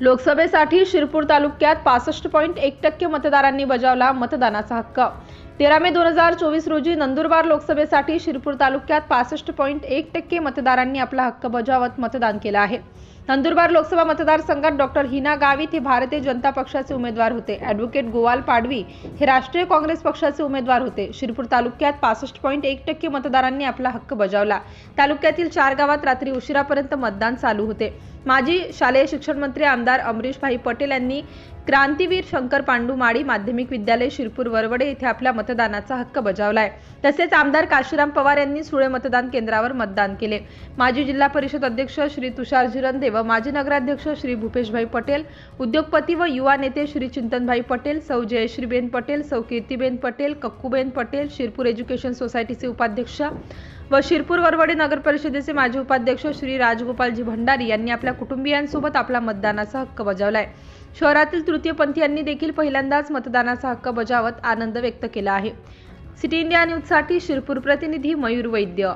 लोकसभेसाठी शिरपूर तालुक्यात पासष्ट पॉईंट एक टक्के मतदारांनी बजावला मतदानाचा हक्क. तेरा मे दोन हजार चोवीस रोजी नंदुरबार लोकसभेसाठी शिरपूर तालुक्यात पासष्ट पॉईंट एक टक्के मतदारांनी आपला हक्क बजावत मतदान केलं आहे. नंदुरबार लोकसभा मतदारसंघात डॉक्टर हिना गावित हे भारतीय जनता पक्षाचे उमेदवार होते. ॲडव्होकेट गोवाल पाडवी हे राष्ट्रीय काँग्रेस पक्षाचे उमेदवार होते. शिरपूर तालुक्यात पासष्ट पॉईंट एक टक्के मतदारांनी आपला हक्क बजावला. तालुक्यातील चार गावात रात्री उशिरापर्यंत मतदान चालू होते. माजी शालेय शिक्षण मंत्री आमदार अमरीशभाई पटेल यांनी क्रांतीवीर शंकर पांडू माळी माध्यमिक विद्यालय शिरपूर वरवडे येथे आपल्या मतदानाचा हक्क बजावलाय. तसेच आमदार काशीराम पवार यांनी सुळे मतदान केंद्रावर मतदान केले. माजी जिल्हा परिषद अध्यक्ष श्री तुषार झिरंदे व माजी नगराध्यक्ष श्री भूपेशभाई पटेल उद्योगपती व युवा नेते श्री चिंतनभाई पटेल सौ जयश्रीबेन पटेल सौ कीर्तीबेन पटेल कक्कूबेन पटेल शिरपूर एज्युकेशन सोसायटीचे उपाध्यक्ष व शिरपूर वरवडे नगर परिषदेचे माजी उपाध्यक्ष श्री राजगोपालजी भंडारी यांनी आपल्या कुटुंबियांसोबत आपला मतदानाचा हक्क बजावलाय. शहरातील तृतीयपंथीयांनी देखील पहिल्यांदाच मतदानाचा हक्क बजावत आनंद व्यक्त केला आहे. सिटी इंडिया न्यूजसाठी शिरपूर प्रतिनिधी मयूर वैद्य.